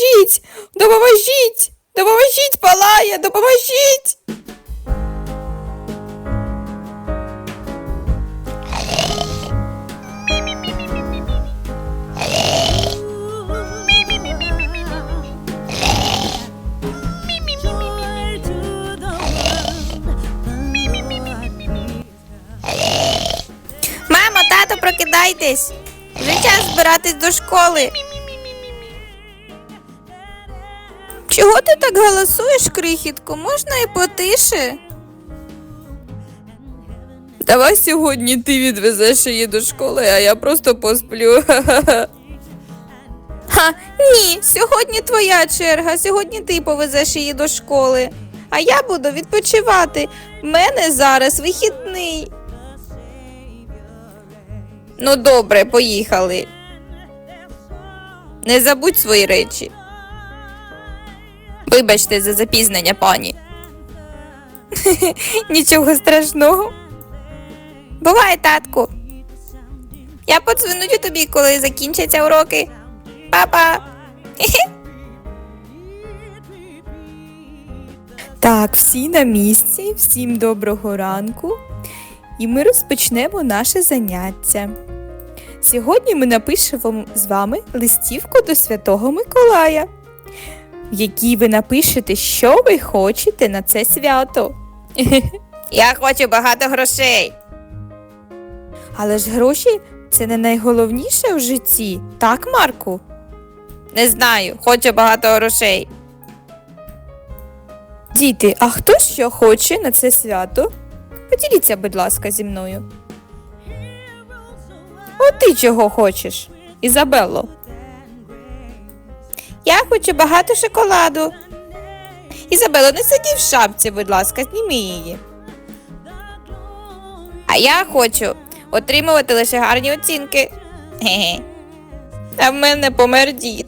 допоможіть! Допоможіть! Допоможіть, палає, допоможіть! Мамо, тато, прокидайтесь! Вже час збиратись до школи. Чого ти так голосуєш, крихітку? Можна і потише? Давай сьогодні ти відвезеш її до школи, а я просто посплю. Ха, ні, сьогодні твоя черга. Сьогодні ти повезеш її до школи. А я буду відпочивати. В мене зараз вихідний. Ну добре, поїхали. Не забудь свої речі. Вибачте за запізнення, пані. Нічого страшного. Бувай, татку. Я подзвоню тобі, коли закінчаться уроки. Па-па. Так, всі на місці, всім доброго ранку. І ми розпочнемо наше заняття. Сьогодні ми напишемо з вами листівку до Святого Миколая, в якій ви напишете, що ви хочете на це свято. Я хочу багато грошей. Але ж гроші це не найголовніше в житті, так, Марку? Не знаю, хочу багато грошей. Діти, а хто що хоче на це свято? Поділіться, будь ласка, зі мною. О, ти чого хочеш, Ізабелло? Я хочу багато шоколаду. Ізабелло, не сиді в шапці, будь ласка, зніми її. А я хочу отримувати лише гарні оцінки. Ге-ге. А в мене помер дід.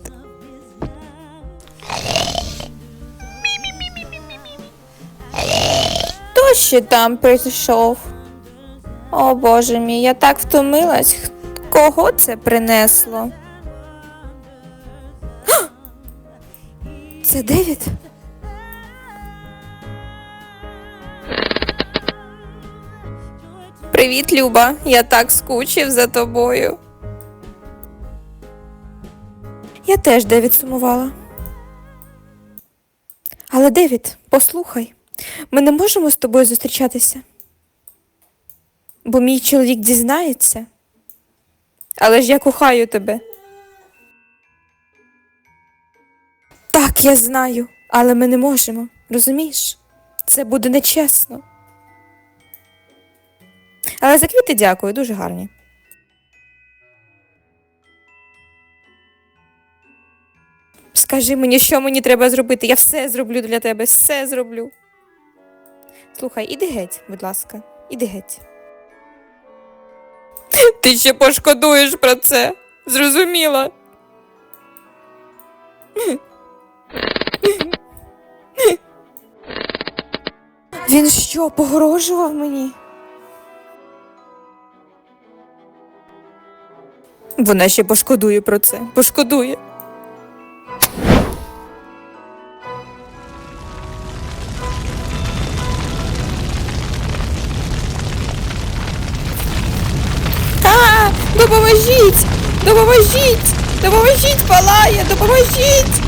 Хто ще там прийшов? О боже мій, я так втомилась. Кого це принесло? 79? Привіт, Люба. Я так скучив за тобою. Я теж Девід сумувала. Але Девід, послухай, ми не можемо з тобою зустрічатися. Бо мій чоловік дізнається. Але ж я кохаю тебе. Я знаю, але ми не можемо, розумієш? Це буде нечесно. Але за квіти дякую, дуже гарні. Скажи мені, що мені треба зробити. Я все зроблю для тебе, все зроблю. Слухай, іди геть, будь ласка, іди геть. Ти ще пошкодуєш про це. Зрозуміла. Він що, погрожував мені? Вона ще пошкодує про це. Пошкодує. А, допоможіть! Допоможіть! Допоможіть, палає! Допоможіть!